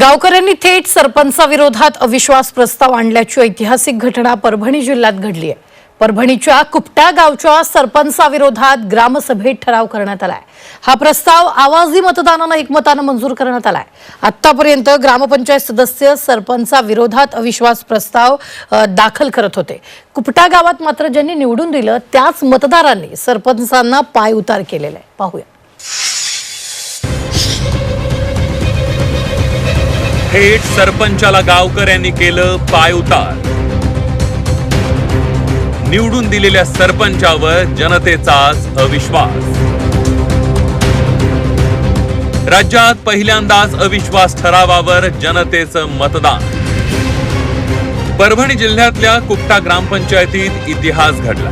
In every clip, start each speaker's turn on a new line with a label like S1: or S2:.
S1: गावकऱ्यांनी थेट सरपंचाविरोधात अविश्वास प्रस्ताव आणल्याची ऐतिहासिक घटना परभणी जिल्ह्यात घडली आहे. परभणीच्या कुपटा गावच्या सरपंचाविरोधात ग्रामसभेत ठराव करण्यात आलाय. हा प्रस्ताव आवाजी मतदानानं एकमतानं मंजूर करण्यात आलाय. आतापर्यंत ग्रामपंचायत सदस्य सरपंचाविरोधात अविश्वास प्रस्ताव दाखल करत होते. कुपटा गावात मात्र ज्यांनी निवडून दिलं त्याच मतदारांनी सरपंचांना पाय उतार केलेला. आहे पाहूया.
S2: थेट सरपंचाला गावकर यांनी केलं पायउतार निवडून दिलेल्या सरपंचावर जनतेचाच अविश्वास. राज्यात पहिल्यांदाच अविश्वास ठरावावर जनतेचं मतदान. परभणी जिल्ह्यातल्या कुपटा ग्रामपंचायतीत इतिहास घडला.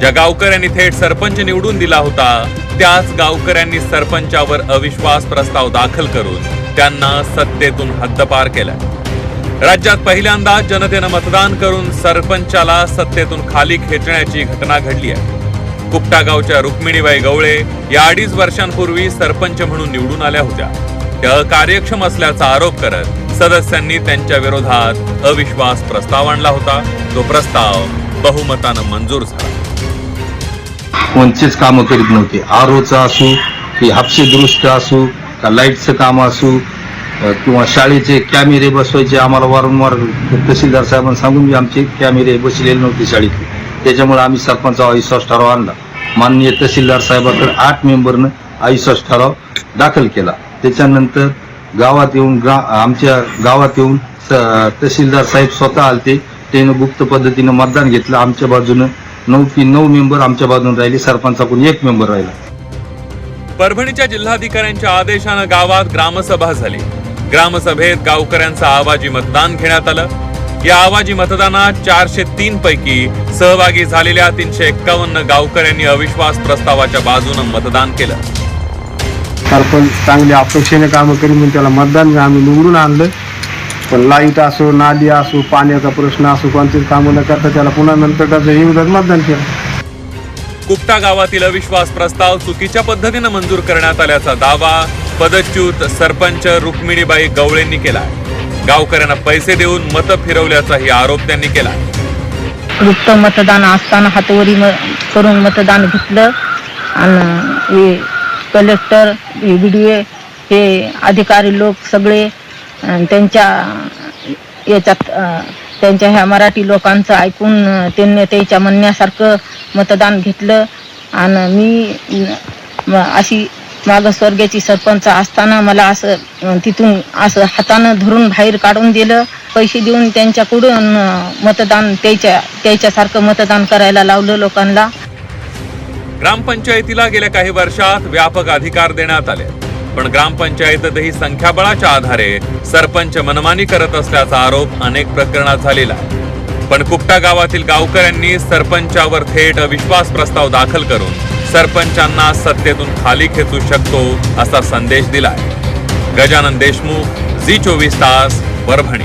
S2: ज्या गावकऱ्यांनी थेट सरपंच निवडून दिला होता त्याच गावकऱ्यांनी सरपंचावर अविश्वास प्रस्ताव दाखल करून त्यांना सत्तेतून हद्दपार केलाय. राज्यात पहिल्यांदा जनतेनं मतदान करून सरपंचाला सत्तेतून खाली खेचण्याची घटना घडली आहे. कुपटा गावच्या रुक्मिणीबाई गवळे या अडीच वर्षांपूर्वी सरपंच म्हणून निवडून आल्या होत्या. त्या अकार्यक्षम असल्याचा आरोप करत सदस्यांनी त्यांच्या विरोधात अविश्वास प्रस्ताव आणला होता. तो प्रस्ताव बहुमतानं मंजूर झाला.
S3: कोणतेच कामं करीत नव्हते. आरोचा असू की हापशी दुरुस्त असू का लाईटचं काम असू किंवा शाळेचे कॅमेरे बसवायचे आम्हाला वारंवार तहसीलदार साहेबांना सांगून आमचे कॅमेरे बसलेले नव्हते शाळेत त्याच्यामुळे आम्ही सरपंचा अविश्वास ठराव आणला. माननीय तहसीलदार साहेबाकडे आठ मेंबरनं अविश्वास ठराव दाखल केला. त्याच्यानंतर गावात येऊन ग्रा आमच्या गावात येऊन स- तहसीलदार साहेब स्वतः आलते. त्यानं गुप्त पद्धतीनं मतदान घेतलं. आमच्या बाजूनं नऊ की नऊ मेंबर आमच्या बाजून राहिले. सरपंचाकडून एक मेंबर राहिला.
S2: परभणीच्या जिल्हाधिकाऱ्यांच्या आदेशानं गावात ग्रामसभा झाली. ग्रामसभेत गावकऱ्यांचं आवाजी मतदान घेण्यात आलं. या आवाजी मतदानात चारशे तीन पैकी सहभागी झालेल्या तीनशे एक्कावन्न गावकऱ्यांनी अविश्वास प्रस्तावाच्या बाजूनं मतदान केलं.
S4: सरपंच चांगली अपेक्षेने कामं करी म्हणून त्याला मतदान आम्ही निवडून आणलं. पण लाइट असो नाली असो पाण्याचा प्रश्न असो कोणतेच कामं न करता त्याला पुन्हा नंतर त्याचं मतदान केलं.
S2: कुपटा गावातील अविश्वास प्रस्ताव चुकीच्या पद्धतीनं मंजूर करण्यात आल्याचा दावा पदच्युत सरपंच रुक्मिणीबाई गवळेंनी केला गावकऱ्यांना पैसे देऊन मतं फिरवल्याचाही आरोप त्यांनी केला
S5: गुप्त मतदान असताना हातवरी म करून मतदान घेतलं आणि हे कलेक्टर हे बी डी ए हे अधिकारी लोक सगळे अन त्यांच्या याच्यात अं, त्यांच्या ह्या मराठी लोकांचं ऐकून त्यांनी त्याच्या म्हणण्यासारखं मतदान घेतलं. आणि मी अशी माग अशी सरपंच असताना मला असं तिथून असं हातानं धरून बाहेर काढून दिलं. पैसे देऊन त्यांच्याकडून मतदान त्याच्या त्याच्यासारखं मतदान करायला लावलं लोकांना.
S2: ग्रामपंचायतीला गेल्या काही वर्षात व्यापक अधिकार देण्यात आले. पण ग्रामपंचायतही संख्याबळाच्या आधारे सरपंच मनमानी करत असल्याचा आरोप अनेक प्रकरणात झालेला आहे. पण कुपटा गावातील गावकऱ्यांनी सरपंचावर थेट अविश्वास प्रस्ताव दाखल करून सरपंचांना सत्तेतून खाली खेचू शकतो असा संदेश दिलाय. गजानन देशमुख झी चोवीस तास परभणी.